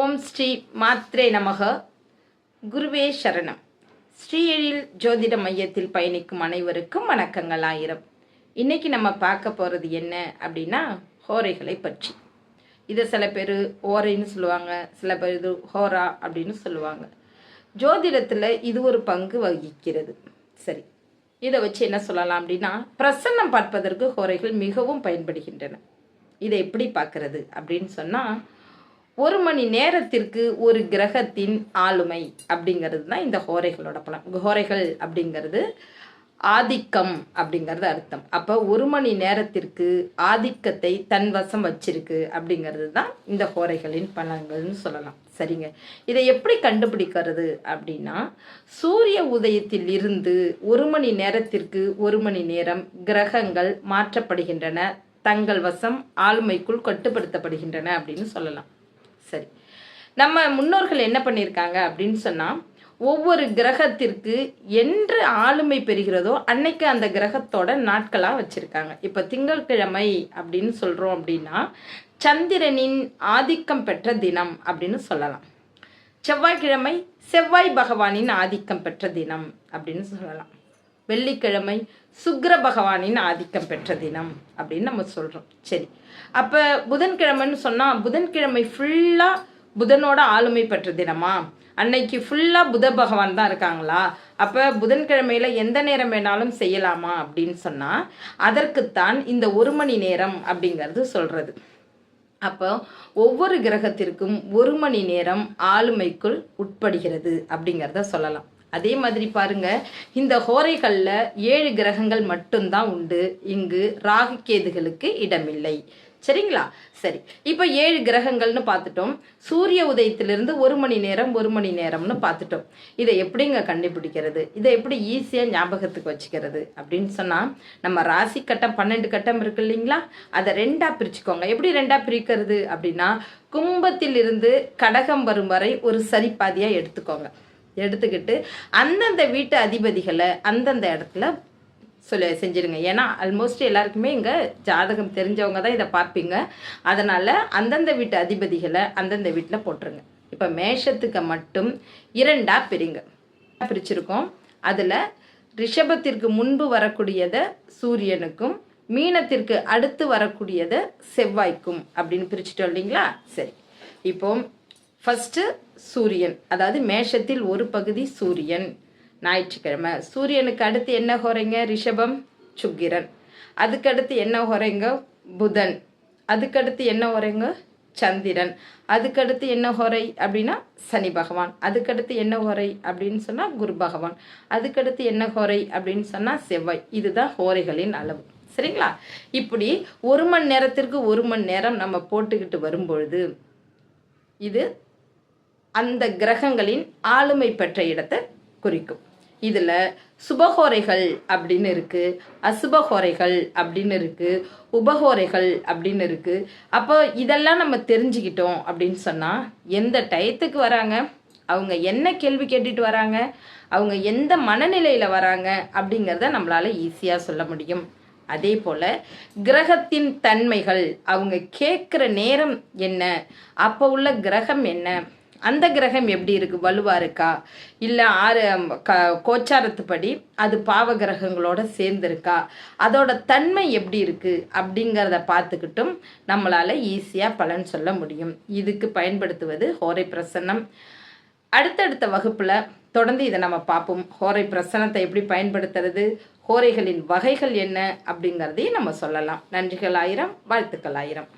ஓம் ஸ்ரீ மாத்ரே நமக. குருவே சரணம். ஸ்ரீஎழில் ஜோதிட மையத்தில் பயணிக்கும் அனைவருக்கும் வணக்கங்கள் ஆயிரம். இன்னைக்கு நம்ம பார்க்க போகிறது என்ன அப்படின்னா ஹோரைகளை பற்றி. இதை சில பேர் ஓரைன்னு சொல்லுவாங்க சில பேர் இது ஹோரா அப்படின்னு சொல்லுவாங்க. ஜோதிடத்தில் இது ஒரு பங்கு வகிக்கிறது. சரி இதை வச்சு என்ன சொல்லலாம் அப்படின்னா பிரசன்னம் பார்ப்பதற்கு ஹோரைகள் மிகவும் பயன்படுகின்றன. இதை எப்படி பார்க்கறது அப்படின்னு சொன்னால் ஒரு மணி நேரத்திற்கு ஒரு கிரகத்தின் ஆளுமை அப்படிங்கிறது தான் இந்த ஹோரைகளோட பலம். ஹோரைகள் அப்படிங்கிறது ஆதிக்கம் அப்படிங்கிறது அர்த்தம். அப்போ ஒரு மணி நேரத்திற்கு ஆதிக்கத்தை தன் வசம் வச்சிருக்கு அப்படிங்கிறது தான் இந்த ஹோரைகளின் பலன்கள்னு சொல்லலாம். சரிங்க. இதை எப்படி கண்டுபிடிக்கிறது அப்படின்னா சூரிய உதயத்தில் இருந்து ஒரு மணி நேரத்திற்கு ஒரு மணி நேரம் கிரகங்கள் மாற்றப்படுகின்றன தங்கள் வசம் ஆளுமைக்குள் கட்டுப்படுத்தப்படுகின்றன அப்படின்னு சொல்லலாம். சரி. நம்ம முன்னோர்கள் என்ன பண்ணியிருக்காங்க அப்படின்னு சொன்னால் ஒவ்வொரு கிரகத்திற்கு என்று ஆளுமை பெறுகிறதோ அன்னைக்கு அந்த கிரகத்தோட நாட்களாக வச்சுருக்காங்க. இப்போ திங்கட்கிழமை அப்படின்னு சொல்கிறோம் அப்படின்னா சந்திரனின் ஆதிக்கம் பெற்ற தினம் அப்படின்னு சொல்லலாம். செவ்வாய்க்கிழமை செவ்வாய் பகவானின் ஆதிக்கம் பெற்ற தினம் அப்படின்னு சொல்லலாம். வெள்ளிக்கிழமை சுக்கர பகவானின் ஆதிக்கம் பெற்ற தினம் அப்படின்னு நம்ம சொல்கிறோம் சரி. அப்போ புதன்கிழமைன்னு சொன்னால் புதன்கிழமை ஃபுல்லாக புதனோட ஆளுமை பெற்ற தினமா? அன்னைக்கு ஃபுல்லாக புத பகவான் தான் இருக்காங்களா? அப்போ புதன்கிழமையில் எந்த நேரம் வேணாலும் செய்யலாமா அப்படின்னு சொன்னால் அதற்குத்தான் இந்த ஒரு மணி நேரம் அப்படிங்கிறது சொல்கிறது அப்போ ஒவ்வொரு கிரகத்திற்கும் ஒரு மணி நேரம் ஆளுமைக்குள் உட்படுகிறது அப்படிங்கிறத சொல்லலாம். அதே மாதிரி பாருங்க இந்த ஹோரைகளில் ஏழு கிரகங்கள் மட்டும்தான் உண்டு. இங்கு ராகுகேதுகளுக்கு இடமில்லை. சரிங்களா? சரி. இப்போ ஏழு கிரகங்கள்னு பார்த்துட்டோம். சூரிய உதயத்திலிருந்து ஒரு மணி நேரம் ஒரு மணி நேரம்னு பார்த்துட்டோம். இதை எப்படிங்க கண்டுபிடிக்கிறது? இதை எப்படி ஈஸியாக ஞாபகத்துக்கு வச்சுக்கிறது? அப்படின்னு சொன்னால் நம்ம ராசி கட்டம் பன்னெண்டு கட்டம் இருக்கு இல்லைங்களா? அதை ரெண்டாக பிரிச்சுக்கோங்க. எப்படி ரெண்டாக பிரிக்கிறது அப்படின்னா கும்பத்திலிருந்து கடகம் வரும் வரை ஒரு சரிப்பாதியாக எடுத்துக்கோங்க. எடுத்துக்கிட்டு அந்தந்த வீட்டு அதிபதிகளை அந்தந்த இடத்துல சொல்ல செஞ்சிருங்க ஏன்னா ஆல்மோஸ்ட் எல்லாருக்குமே இங்கே ஜாதகம் தெரிஞ்சவங்க தான் இதை பார்ப்பீங்க. அதனால் அந்தந்த வீட்டு அதிபதிகளை அந்தந்த வீட்டில் போட்டுருங்க. இப்போ மேஷத்துக்கு மட்டும் இரண்டாக பிரிங்க. பிரிச்சிருக்கோம். அதில் ரிஷபத்திற்கு முன்பு வரக்கூடியதை சூரியனுக்கும் மீனத்திற்கு அடுத்து வரக்கூடியதை செவ்வாய்க்கும் அப்படின்னு பிரிச்சுட்டோம் இல்லைங்களா? சரி. இப்போ ஃபஸ்ட்டு சூரியன். அதாவது மேஷத்தில் ஒரு பகுதி சூரியன். ஞாயிற்றுக்கிழமை. சூரியனுக்கு அடுத்து என்ன குறைங்க? ரிஷபம் சுக்கிரன். அதுக்கடுத்து என்ன குறைங்க? புதன். அதுக்கடுத்து என்ன குறைங்க? சந்திரன். அதுக்கடுத்து என்ன ஹோரை அப்படின்னா சனி பகவான். அதுக்கடுத்து என்ன ஹோரை அப்படின்னு சொன்னால் குரு பகவான். அதுக்கடுத்து என்ன ஹோரை அப்படின்னு சொன்னால் செவ்வாய். இதுதான் ஹோரைகளின் அளவு. சரிங்களா? இப்படி ஒரு மணி நேரத்திற்கு ஒரு மணி நேரம் நம்ம போட்டுக்கிட்டு வரும்பொழுது இது அந்த கிரகங்களின் ஆளுமை பெற்ற இடத்தை குறிக்கும். இதில் சுபகோரைகள் அப்படின்னு இருக்குது அசுபகோரைகள் அப்படின்னு இருக்குது உபகோரைகள் அப்படின்னு இருக்குது அப்போ இதெல்லாம் நம்ம தெரிஞ்சுக்கிட்டோம் அப்படின்னு சொன்னால் எந்த டயத்துக்கு வராங்க? அவங்க என்ன கேள்வி கேட்டுட்டு வராங்க? அவங்க எந்த மனநிலையில் வராங்க? அப்படிங்கிறத நம்மளால் ஈஸியாக சொல்ல முடியும். அதே போல் கிரகத்தின் தன்மைகள் அவங்க கேட்குற நேரம் என்ன? அப்போ உள்ள கிரகம் என்ன? அந்த கிரகம் எப்படி இருக்கு? வலுவா இருக்கா? இல்லை ஆறு க கோச்சாரத்துப்படி அது பாவ கிரகங்களோட சேர்ந்துருக்கா? அதோட தன்மை எப்படி இருக்கு? அப்படிங்கிறத பார்த்துக்கிட்டும் நம்மளால் ஈஸியாக பலன் சொல்ல முடியும். இதுக்கு பயன்படுத்துவது ஹோரை பிரசன்னம். அடுத்தடுத்த வகுப்பில் தொடர்ந்து இதை நம்ம பார்ப்போம். ஹோரை பிரசனத்தை எப்படி பயன்படுத்துறது? ஹோரைகளின் வகைகள் என்ன? அப்படிங்கிறதையும் நம்ம சொல்லலாம். நன்றிகள் ஆயிரம் வாழ்த்துக்கள் ஆயிரம்.